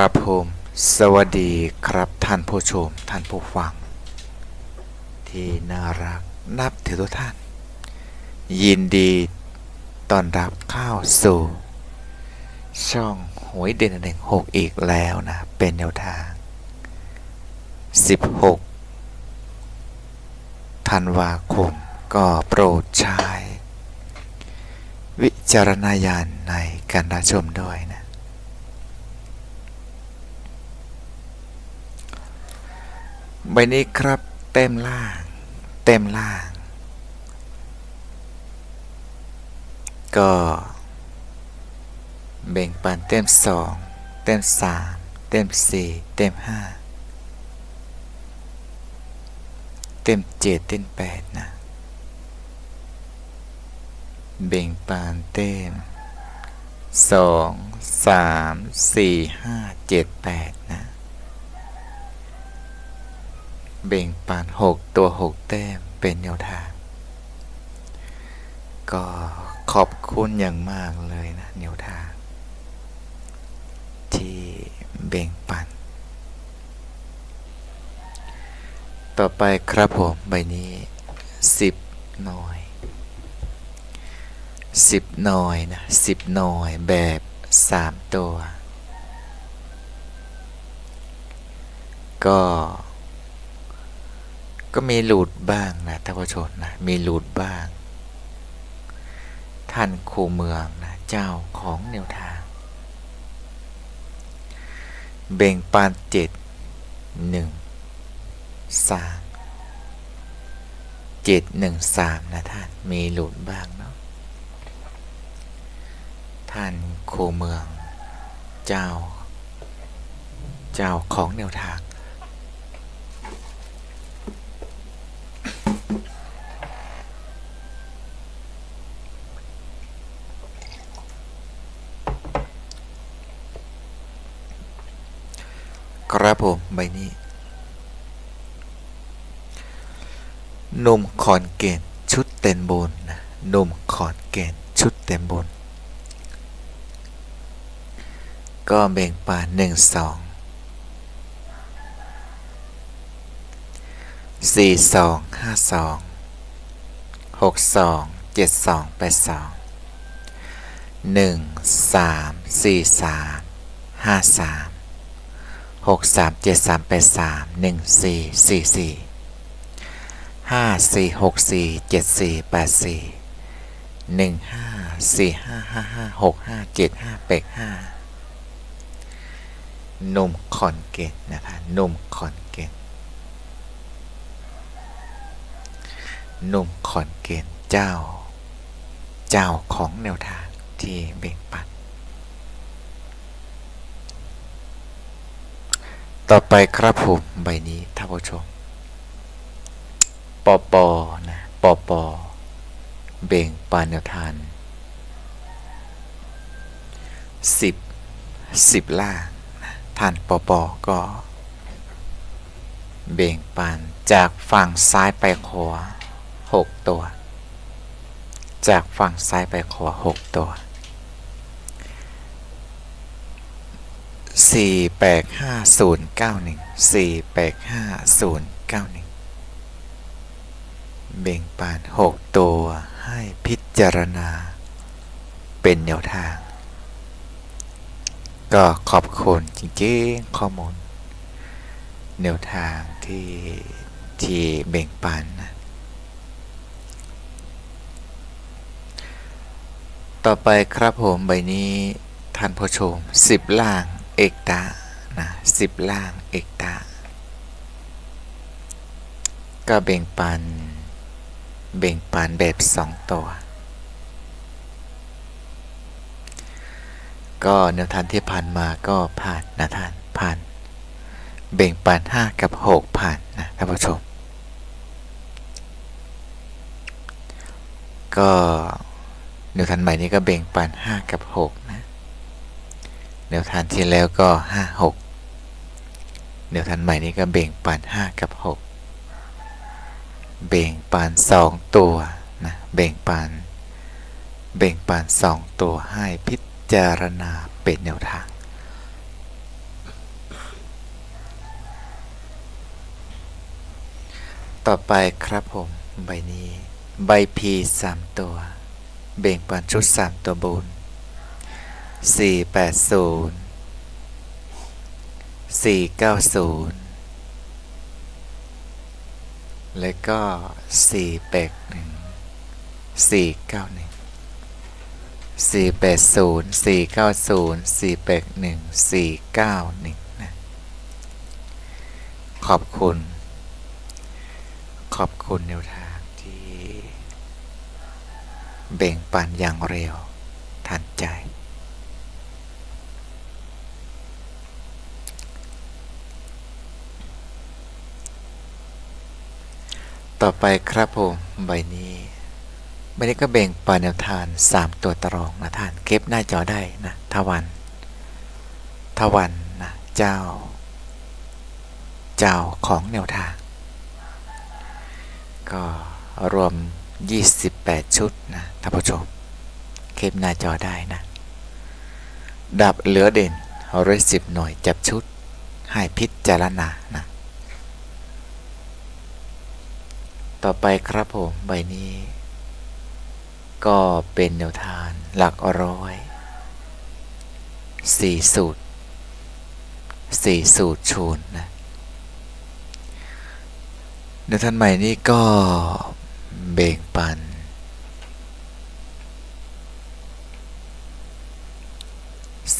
รับผมสวัสดีครับท่านผู้ชมท่านผู้ฟัง ที่น่ารักนับถือทุกท่าน ยินดีต้อนรับเข้าสู่ ช่องหวยเด่นหนึ่งหกอีกแล้วนะ เป็นแนวทาง 16ธันวาคมก็โปรดใช้วิจารณญาณในการรับชมด้วยนะ ใบนี้ครับ เต็มล่าง เต็มล่าง ก็แบ่งปันเต็มสองเต็มสามเต็มสี่เต็มห้าเต็มเจ็ดเต็มแปดนะแบ่งปันเต็มสองสามสี่ห้าเจ็ดแปดนะ เบ่งปานหกตัวหกแต้มเป็นแนวทาง ก็ขอบคุณอย่างมากเลยนะแนวทาง ที่เบ่งปัน ต่อไปครับผมใบนี้สิบหน่อยสิบหน่อยนะสิบหน่อยแบบสามตัว ก็ ก็มีหลุดบ้างนะท่านผู้ชมนะมีหลุดบ้าง ท่านครูเมืองนะเจ้าของแนวทาง เบ่งปานเจ็ดหนึ่งสามเจ็ดหนึ่งสามนะท่านมีหลุดบ้างเนาะท่านครูเมือง เจ้า เจ้าของแนวทาง ผมใบนี้หนุ่มขอนเกตชุดเต็มบนนะหนุ่มขอนเกตชุดเต็มบน ก็เบ่งป่าหนึ่งสองสี่สองห้าสองหกสองเจ็ดสองแปดสองหนึ่งสามสี่สามห้าสาม กสามเจ็ดสามแปดสามหนึ่งสี่สี่สี่ห้าสี่หกสี่เจ็ดสี่แปดสี่หนึ่งห้าสี่ห้าห้าห้าหกห้าเจ็ดห้าแปดห้าหนุ่มขอนเกตนะคะหนุ่มขอนเกตหนุ่มขอนเกตเจ้า เจ้าของแนวทางที่เบ่งปัน ต่อไปครับผมใบนี้ท่านผู้ชมปอปอนะปอปอเบ่งปานแนวทานสิบสิบล่างท่านปอปอก็ เบ่งปานจากฝั่งซ้ายไปขวาหกตัว จากฝั่งซ้ายไปขวาหกตัว สี่แปดห้าศูนย์เก้าหนึ่งสี่แปดห้าศูนย์เก้าหนึ่งเบ่งปานหกตัวให้พิจารณา เป็นแนวทาง ก็ขอบคุณจริงๆข้อมูลแนวทางที่ที่เบ่งปันนะต่อไปครับผมใบนี้ท่านผู้ชมสิบล่าง เอกตานะสิบล่างเอกตาก็เบ่งปัน เบ่งปันแบบสองตัว ก็แนวทางที่ผ่านมาก็ผ่านนะท่านผ่าน เบ่งปันห้ากับหกผ่านนะท่านผู้ชม ก็แนวทางใหม่นี้ก็เบ่งปันห้ากับหกนะ แนวทางที่แล้วก็ 5 6แนวทางใหม่นี้ก็เบ่งปาน 5 กับ 6 เบ่งปาน 2 ตัวนะเบ่งปาน เบ่งปาน 2 ตัวให้พิจารณาเป็นแนวทางต่อไปครับผมใบนี้ ใบพีสามตัว เบ่งปันชุดสามตัวบน สี่แปดศูนย์สี่เก้าศูนย์แล้วก็สี่แปดหนึ่งสี่เก้าหนึ่งสี่แปดศูนย์สี่เก้าศูนย์สี่แปดหนึ่งสี่เก้าหนึ่งนะขอบคุณ ขอบคุณแนวทางที่ เบ่งปันอย่างเร็วทันใจ ต่อไปครับผมใบนี้ใบนี้ก็เบ่งปันแนวทาน 3 ตัวตรองนะท่านเก็บหน้าจอได้นะทวันทวันนะเจ้า เจ้าของแนวทาง ก็รวม 28 ชุดนะท่านผู้ชมเก็บหน้าจอได้นะดับเหลือเด่นร้อยสิบหน่วยจับชุด ให้พิจารณานะ ต่อไปครับผมใบนี้ ก็เป็นแนวทานหลักร้อยสี่สูตรสี่สูตรชูนนะแนวทานใหม่นี้ก็เบ่งปัน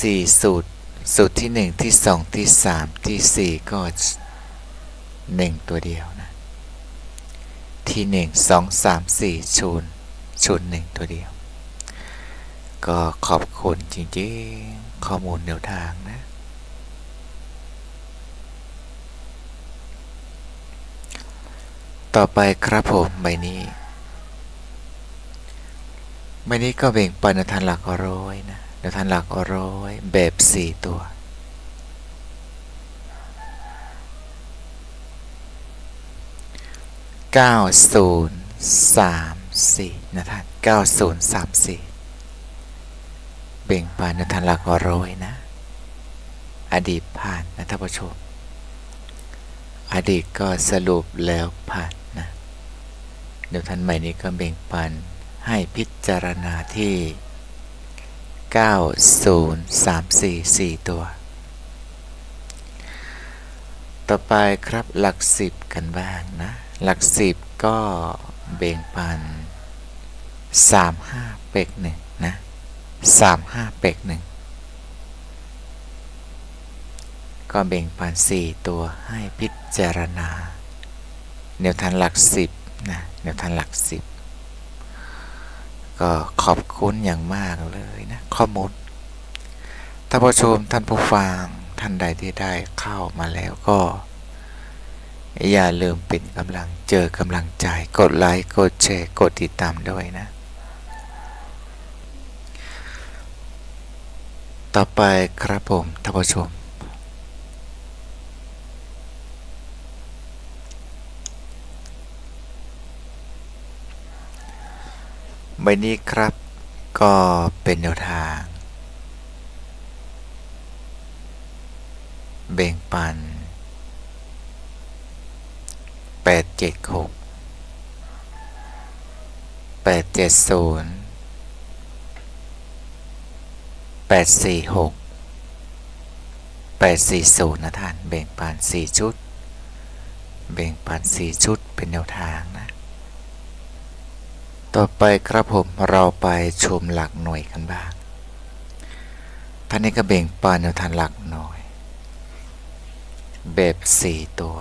สี่สูตร สูตรที่หนึ่งที่สองที่สามที่สี่ก็หนึ่งตัวเดียวน ที่หนึ่งสองสามสี่ชูนชูนหนึ่งตัวเดียว ก็ขอบคุณจริงๆ ข้อมูลแนวทางนะ ต่อไปครับผมใบนี้ใบนี้ก็เบ่งปันแนวทางหลักร้อยนะแนวทางหลักร้อยแบบสี่ตัว เก้าศูนย์สามสี่นะท่านเก้าศูนย์สามสี่เบ่งปานในทานหลักร้อยนะ อดีตผ่านนะท่านผู้ชม อดีตก็สรุปแล้วผ่านนะ เดี๋ยวท่านใหม่นี้ก็เบ่งปันให้พิจารณาที่ 90344 ตัว ต่อไปครับหลักสิบกันบ้างนะ หลักสิบก็เบ่งปัน35เป็กหนึ่งนะ35เป็กหนึ่งก็เบ่งปัน4ตัวให้พิจารณาแนวทางหลักสิบนะแนวทางหลักสิบก็ขอบคุณอย่างมากเลยนะข้อมูลท่านผู้ชมท่านผู้ฟังท่านใดที่ได้เข้ามาแล้วก็ อย่าลืมเป็นกำลังเจอกำลังใจ กดไลค์ กดแชร์ กดติดตามด้วยนะ ต่อไปครับผมท่านผู้ชม ใบนี้ครับก็เป็นแนวทาง เบ่งปัน 876 870 846 840นะท่านเบ่งปัน4ชุดเบ่งปัน4ชุดเป็นแนวทางนะ ต่อไปครับผมเราไปชมหลักหน่วยกันบ้างท่านนี้ก็เบ่งปันแนวทางหลักหน่วย แบบ4ตัว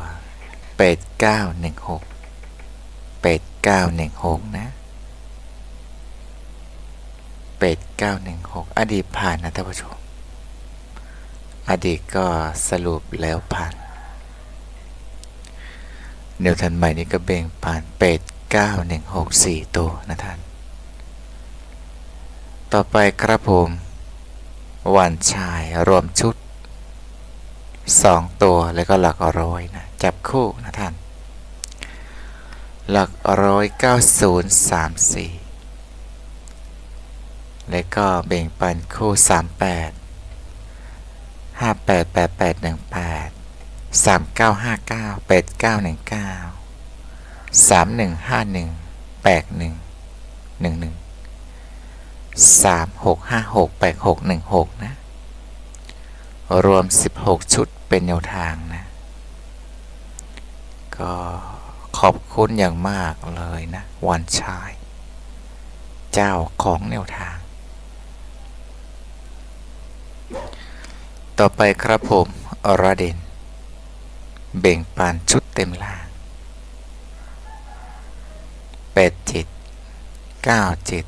8916 8916 นะ 8916 อดีตผ่านนะท่านผู้ชม อดีตก็สรุปแล้วผ่านเดี๋ยวทันใหม่นี้ก็เบ่งผ่าน 8916 4 ตัวนะท่าน ต่อไปครับผม วันชายรวมชุด 2 ตัวแล้วก็หลักร้อยนะจับคู่นะท่าน หลักร้อยเก้าศูนย์สามสี่แล้วก็เบ่งปันคู่สามแปดห้าแปดแปดแปดหนึ่งแปดสามเก้าห้าเก้าแปดเก้าหนึ่งเก้าสามหนึ่งห้าหนึ่งแปดหนึ่งหนึ่งหนึ่งสามหกห้าหกแปดหกหนึ่งหกนะ รวมสิบหกชุดเป็นแนวทางนะ ก็ขอบคุณอย่างมากเลยนะ วันชาย เจ้าของแนวทาง ต่อไปครับผมอรเดนเบ่งปานชุดเต็มล่างแปดเจ็ดเก้าเจ็ด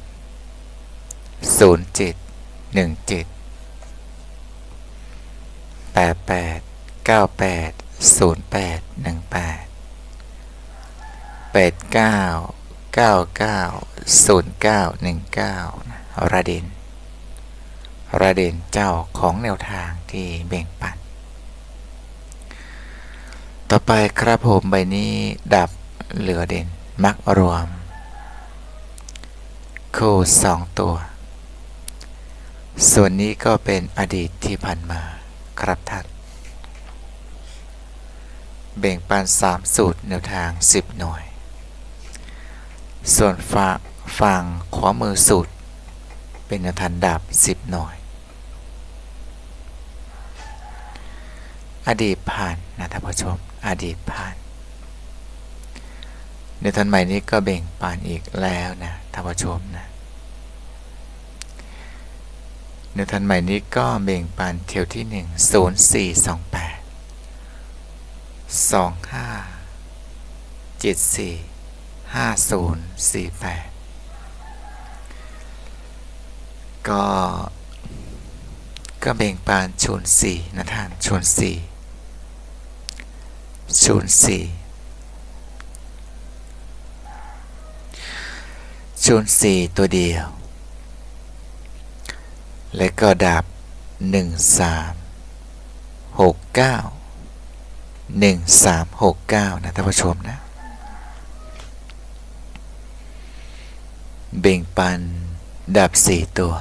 ศูนย์เจ็ดหนึ่งเจ็ด แปดแปดเก้าแปดศูนย์แปดหนึ่งแปดแปดเก้าเก้าเก้าศูนย์เก้าหนึ่งเก้าระเดนระเดนเจ้าของแนวทางที่เบ่งปัน ต่อไปครับผมใบนี้ดับเหลือเด่นมักรวม คู่สองตัว ส่วนนี้ก็เป็นอดีตที่ผ่านมา ครับท่านเบ่งปันสามสูตรแนวทาง 10 หน่วย ส่วนฝ่าฝั่งขวามือสูตร เป็นแนวทางดับ 10 หน่วย อดีตผ่านนะท่านผู้ชม อดีตผ่านในทันใหม่นี้ก็เบ่งปานอีกแล้วนะท่านผู้ชมนะ ในทันใหม่นี้ก็เบ่งปานเที่ยวที่หนึ่งศูนย์สี่สองแปดสองห้าเจ็ดสี่ห้าศูนย์สี่แปดก็ ก็เบ่งปานชูนสี่นะท่านชูนสี่ชูนสี่ชูนสี่ตัวเดียว และก็ดับหนึ่งสามหกเก้าหนึ่งสามหกเก้านะท่านผู้ชมนะ เบ่งปันดับสี่ตัว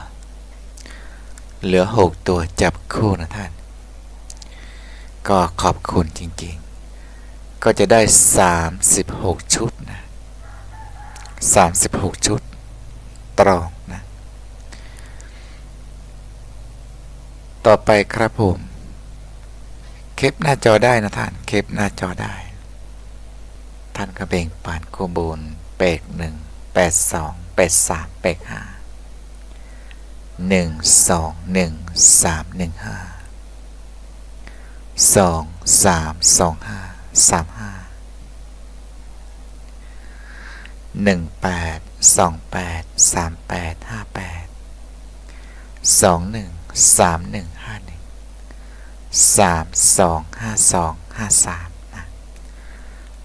เหลือหกตัวจับคู่นะท่าน ก็ขอบคุณจริงๆ ก็จะได้สามสิบหกชุดนะสามสิบหกชุด ตรองนะ ต่อไปครับผมเคปหน้าจอได้นะท่านเคปหน้าจอได้ ท่านก็เบ่งปานโคบูลเปกหนึ่งแปดสองแปดสามแปดห้าหนึ่งสองหนึ่งสามหนึ่งห้าสองสามสองห้าสามห้าหนึ่งแปดสองแปดสามแปดห้าแปดสองหนึ่ง สามหนึ่งห้าหนึ่งสามสองห้าสองห้าสามนะ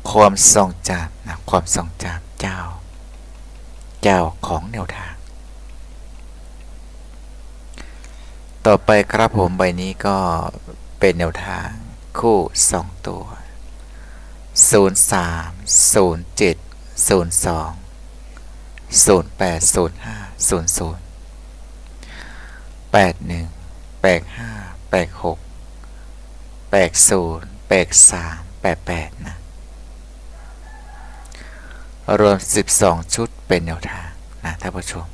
ความทรงจำนะความทรงจำเจ้า เจ้าของแนวทาง ต่อไปครับผมใบนี้ก็เป็นแนวทางคู่สองตัว 0 3 0 7 02 08 05 00 0 2 0 8 0 5 0 0 8 1 8 5 8 6 8 0 8 3 8 8นะ รวม 12 ชุดเป็นแนวทางนะท่านผู้ชม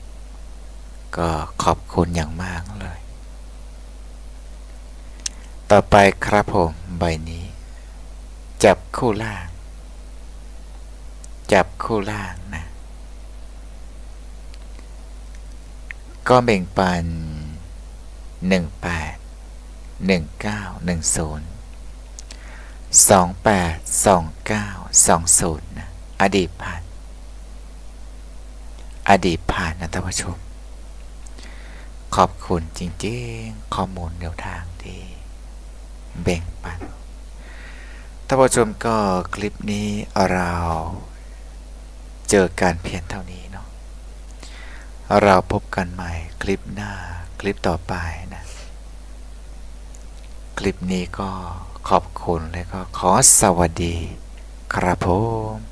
ก็ขอบคุณอย่างมากเลย ต่อไปครับผมใบนี้ จับคู่ล่าง จับคู่ล่างนะ ก็แบ่งปัน 18 19 10 28 29 20นะอดีตผ่าน อดีตผ่านนะท่านผู้ชม ขอบคุณจริงๆ ข้อมูลแนวทางที่แบ่งปันท่านผู้ชมก็คลิปนี้เราเจอการเพียงเท่านี้เนาะเราพบกันใหม่คลิปหน้า คลิปต่อไปนะ คลิปนี้ก็ขอบคุณและก็ขอสวัสดี ครับผม